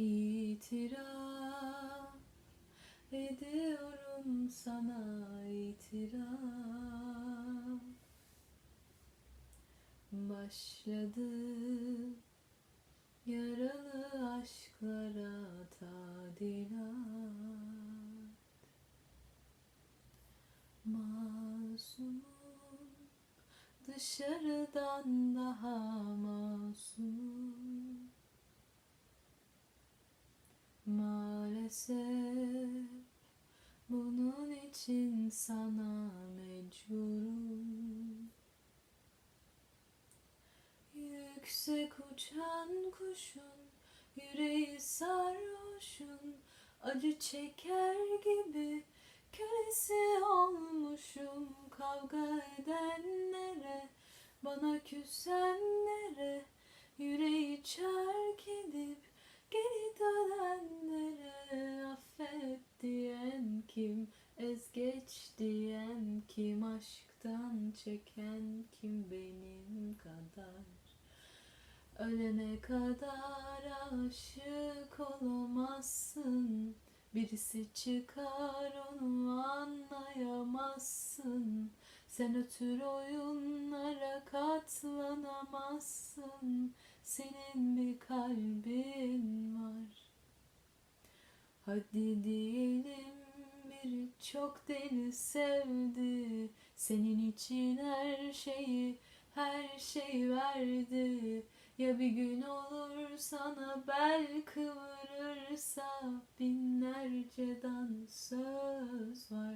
İtiraf ediyorum sana itiraf. Başladı yaralı aşklara tadilat Masumum dışarıdan daha masumum Maalesef. Bunun için sana mecburum. Yüksek uçan kuşun yüreği sarhoşun Acı çeker gibi kölesi olmuşum. Kavga edenlere bana küsenlere Yüreği çark Aşktan çeken kim benim kadar? Ölene kadar aşık olamazsın. Birisi çıkar onu anlayamazsın. Sen ötür oyunlara katlanamazsın. Senin bir kalbin var. Hadi diyelim çok deli sevdi. Senin için her şeyi her şey verdi. Ya bir gün olur sana bel kıvırırsa Binlerce dansöz var